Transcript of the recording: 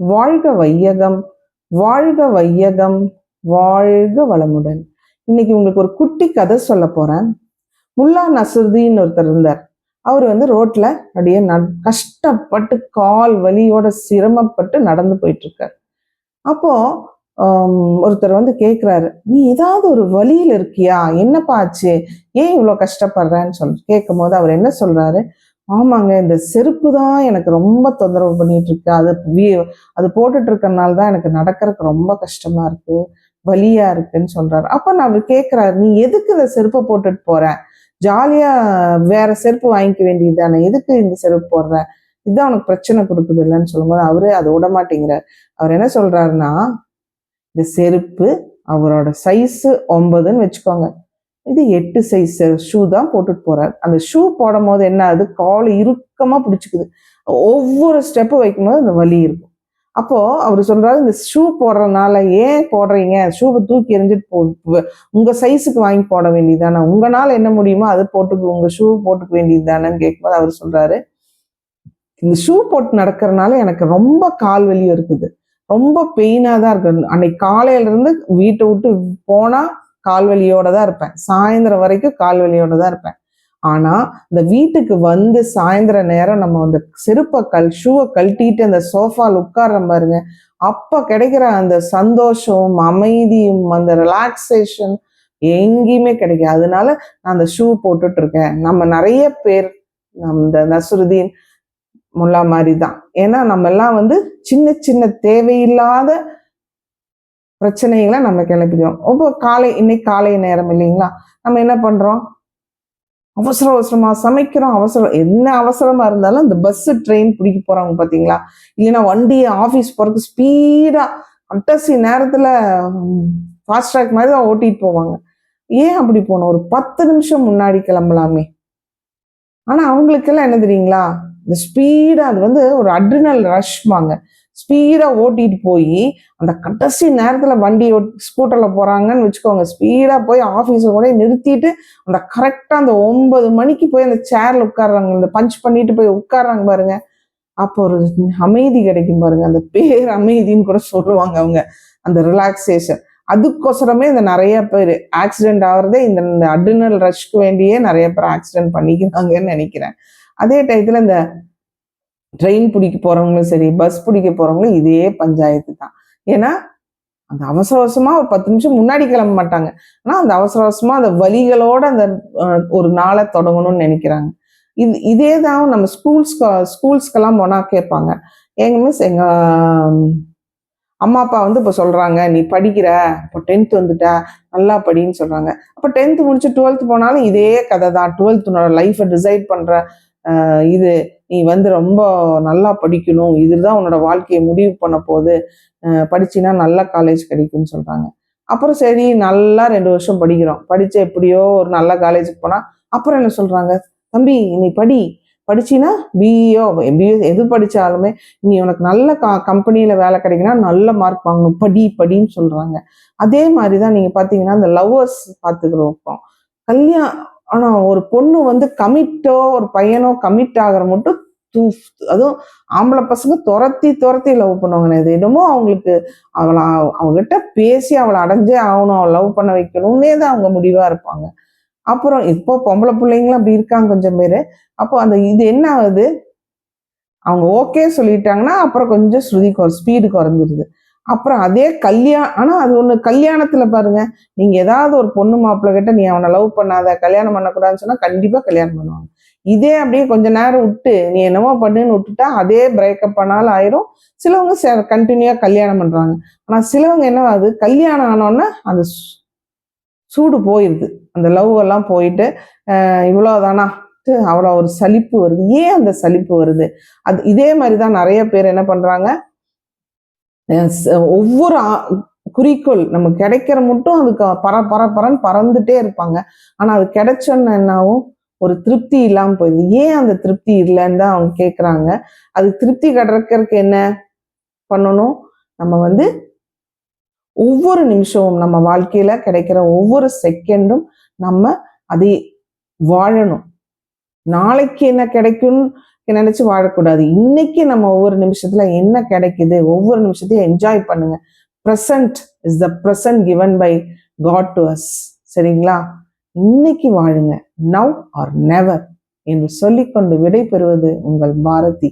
வாழ்க வையகம் வாழ்க வையகம் வாழ்க வளமுடன். இன்னைக்கு உங்களுக்கு ஒரு குட்டி கதை சொல்ல போறேன். முல்லா நசுருதீன் ஒருத்தர் இருந்தார். அவர் வந்து ரோட்ல அப்படியே ந- கஷ்டப்பட்டு கால் வலியோட சிரமப்பட்டு நடந்து போயிட்டு இருக்கார் அப்போ ஒருத்தர் வந்து கேட்குறாரு நீ ஏதாவது ஒரு வழியில இருக்கியா? என்னப்பா ஆச்சு? ஏன் இவ்வளோ கஷ்டப்படுறேன்னு சொல் கேட்கும் போது அவர் என்ன சொல்றாரு? ஆமாங்க இந்த செருப்பு தான் எனக்கு ரொம்ப தொந்தரவு பண்ணிட்டு இருக்கு அது வீ- அது போட்டுட்டு இருக்கறனால தான் எனக்கு நடக்கிறதுக்கு ரொம்ப கஷ்டமா இருக்கு வலியா இருக்குன்னு சொல்றாரு. அப்ப நான் அவர் கேட்கிறாரு நீ எதுக்கு இந்த செருப்பை போட்டுட்டு போற? ஜாலியா வேற செருப்பு வாங்கிக்க வேண்டியது தானே எதுக்கு இந்த செருப்பு போடுற? இதுதான் உனக்கு பிரச்சனை கொடுக்குது இல்லைன்னு சொல்லும்போது அவரு அதை விட மாட்டேங்கிறார். அவர் என்ன சொல்றாருன்னா இந்த செருப்பு அவரோட சைஸு ஒன்பதுன்னு வச்சுக்கோங்க. இது எட்டு சைஸ் ஷூ தான் போட்டுட்டு போறாரு. அந்த ஷூ போடும் போது என்ன ஆகுது? கால் இறுக்கமா பிடிச்சிக்குது. ஒவ்வொரு ஸ்டெப்பு வைக்கும்போது அந்த வலி இருக்கும். அப்போ அவர் சொல்றாரு இந்த ஷூ போடுறதுனால ஏன் போடுறீங்க? ஷூவை தூக்கி எறிஞ்சிட்டு போ உங்க சைஸுக்கு வாங்கி போட வேண்டியதுதானே? உங்களால் என்ன முடியுமோ அதை போட்டுக்கு உங்க ஷூ போட்டுக்க வேண்டியது கேட்கும்போது அவர் சொல்றாரு இந்த ஷூ போட்டு நடக்கிறதுனால எனக்கு ரொம்ப கால் வலி இருக்குது. ரொம்ப பெயினாக தான் இருக்கு. அன்னைக்கு காலையில இருந்து வீட்டை விட்டு போனா கால்வலியோட தான் இருப்பேன். சாயந்தரம் வரைக்கும் கால் வலியோட தான் இருப்பேன். ஆனா இந்த வீட்டுக்கு வந்து சாயந்தர நேரம் நம்ம அந்த செருப்பை கல் ஷூவை கழட்டிட்டு அந்த சோஃபால உட்கார்ற பாருங்க. அப்ப கிடைக்கிற அந்த சந்தோஷம் அமைதியும் அந்த ரிலாக்ஸேஷன் எங்கேயுமே கிடைக்காது. அதனால நான் அந்த ஷூ போட்டுட்டு இருக்கேன். நம்ம நிறைய பேர் இந்த நசுருதீன் முல்லா மாதிரி தான் ஏன்னா நம்ம எல்லாம் வந்து சின்ன சின்ன தேவையில்லாத பிரச்சனைகளை நம்ம கிளம்பிடுவோம் இப்போ காலை இன்னைக்கு காலை நேரம் இல்லைங்களா? நம்ம என்ன பண்றோம்? அவசர அவசரமா சமைக்கிறோம். அவசரம் என்ன அவசரமா இருந்தாலும் இந்த பஸ் ட்ரெயின் பிடிக்க போகிறாங்க பாத்தீங்களா? இல்லைன்னா வண்டி ஆஃபீஸ் போறதுக்கு ஸ்பீடா கட்டசி நேரத்துல ஃபாஸ்ட் ட்ராக் மாதிரி தான் ஓட்டிட்டு போவாங்க. ஏன் அப்படி போகணும் ஒரு பத்து நிமிஷம் முன்னாடி கிளம்பலாமே. ஆனா அவங்களுக்கெல்லாம் என்ன தெரியுங்களா? இந்த ஸ்பீடாக அது வந்து ஒரு அட்ரினல் ரஷ்வாங்க ஸ்பீடாக ஓட்டிட்டு போய் அந்த கடைசி நேரத்தில் வண்டி ஸ்கூட்டரில் போகிறாங்கன்னு வச்சுக்கோங்க. ஸ்பீடாக போய் ஆஃபீஸை கூட நிறுத்திட்டு அந்த கரெக்டாக அந்த ஒன்பது மணிக்கு போய் அந்த சேரில் உட்கார்றாங்க. இந்த பஞ்ச் பண்ணிட்டு போய் உட்காடுறாங்க பாருங்க. அப்போ ஒரு அமைதி கிடைக்கும் பாருங்க. அந்த பேர் அமைதின்னு கூட சொல்லுவாங்க அவங்க. அந்த ரிலாக்ஸேஷன் அதுக்கோசரமே இந்த நிறைய பேர் ஆக்சிடென்ட் ஆகிறதே இந்த இந்த அட்ரினல் ரஷ்க்கு வேண்டியே நிறைய பேர் ஆக்சிடென்ட் பண்ணிக்கிறாங்கன்னு நினைக்கிறேன். அதே டயத்தில் இந்த ட்ரெயின் பிடிக்க போகிறவங்களும் சரி பஸ் பிடிக்க போகிறவங்களும் இதே பஞ்சாயத்து தான். ஏன்னா அந்த அவசர அவசரமாக ஒரு பத்து நிமிஷம் முன்னாடி கிளம்ப மாட்டாங்க. ஆனால் அந்த அவசர அவசரமாக அந்த வழிகளோடு அந்த ஒரு நாளை தொடங்கணும்னு நினைக்கிறாங்க. இது இதே தான் நம்ம ஸ்கூல்ஸ் ஸ்கூல்ஸ்க்கெல்லாம் போனால் கேட்பாங்க. எங்க மிஸ் எங்க அம்மா அப்பா வந்து இப்போ சொல்கிறாங்க நீ படிக்கிற இப்போ டென்த் வந்துட்ட நல்லா படின்னு சொல்கிறாங்க அப்போ டென்த்து முடிச்சு டுவெல்த் போனாலும் இதே கதை தான். டுவெல்த்தோட லைஃப்பை டிசைட் பண்ணுற இது நீ வந்து ரொம்ப நல்லா படிக்கணும். இதுதான் உன்னோட வாழ்க்கையை முடிவு பண்ண போகுது. படிச்சின்னா நல்ல காலேஜ் கிடைக்கும்னு சொல்றாங்க. அப்புறம் சரி நல்லா ரெண்டு வருஷம் படிக்கிறோம். படித்த எப்படியோ ஒரு நல்ல காலேஜுக்கு போனா அப்புறம் என்ன சொல்றாங்க? தம்பி நீ படி. படிச்சின்னா பிஇஓ எம்பிஏ எது படித்தாலுமே நீ உனக்கு நல்ல க கம்பெனியில் வேலை கிடைக்குன்னா நல்ல மார்க் வாங்கணும். படி படின்னு சொல்கிறாங்க அதே மாதிரி தான் நீங்கள் பார்த்தீங்கன்னா இந்த லவ்வர்ஸ் பார்த்துக்கிறோம் இப்போ. கல்யாணம் ஆனா ஒரு பொண்ணு வந்து கமிட்டோ ஒரு பையனோ கமிட் ஆகிற மட்டும் தூ அதுவும் ஆம்பளை பசங்க துரத்தி துரத்தி லவ் பண்ணுவாங்க இது என்னமோ அவங்களுக்கு அவளை அவங்ககிட்ட பேசி அவளை அடைஞ்சே ஆகணும். அவளை லவ் பண்ண வைக்கணும்னே தான் அவங்க முடிவா இருப்பாங்க. அப்புறம் இப்போ பொம்பளை பிள்ளைங்களும் அப்படி இருக்காங்க கொஞ்சம் பேர். அப்போ அந்த இது என்ன ஆகுது? அவங்க ஓகே சொல்லிட்டாங்கன்னா அப்புறம் கொஞ்சம் ஸ்ருதி குறை ஸ்பீடு குறைஞ்சிருது. அப்புறம் அதே கல்யாணம் ஆனால் அது ஒன்று கல்யாணத்தில் பாருங்க. நீங்கள் ஏதாவது ஒரு பொண்ணு மாப்பிள்ளை கிட்ட நீ அவனை லவ் பண்ணாத கல்யாணம் பண்ணக்கூடாதுன்னு சொன்னால் கண்டிப்பாக கல்யாணம் பண்ணுவாங்க. இதே அப்படியே கொஞ்ச நேரம் விட்டு நீ என்னமோ பண்ணுன்னு விட்டுட்டா அதே பிரேக்கப் பண்ணாலும் ஆயிரும். சிலவங்க கண்டினியூவாக கல்யாணம் பண்ணுறாங்க ஆனால் சிலவங்க என்ன ஆகுது? கல்யாணம் ஆனோன்னா அந்த சூடு போயிடுது அந்த லவ் எல்லாம் போயிட்டு இவ்வளோதானா அவ்வளோ ஒரு சலிப்பு வருது. ஏன் அந்த சலிப்பு வருது? அது இதே மாதிரி தான் நிறைய பேர் என்ன பண்ணுறாங்க ஒவ்வொரு குறிக்கோள் நம்ம கிடைக்கிற மட்டும் அதுக்கு பர பர பரன்னு பறந்துட்டே இருப்பாங்க. ஆனா அது கிடைச்சோன்னு என்னாவும்? ஒரு திருப்தி இல்லாம போயிடுது. ஏன் அந்த திருப்தி இல்லைன்னு தான் அவங்க கேட்குறாங்க அது திருப்தி கிடைக்கிறதுக்கு என்ன பண்ணணும்? நம்ம வந்து ஒவ்வொரு நிமிஷமும் நம்ம வாழ்க்கையில கிடைக்கிற ஒவ்வொரு செகண்டும் நம்ம அதை வாழணும். நாளைக்கு என்ன கிடைக்கும்னு நினைச்சு வாழக்கூடாது. இன்னைக்கு நம்ம ஒவ்வொரு நிமிஷத்துல என்ன கிடைக்குது ஒவ்வொரு நிமிஷத்தையும் என்ஜாய் பண்ணுங்க. Present is the present given by God to us சரிங்களா? இன்னைக்கு வாழுங்க. நவ் ஆர் நெவர் என்று சொல்லிக்கொண்டு விடை பெறுவது உங்கள் பாரதி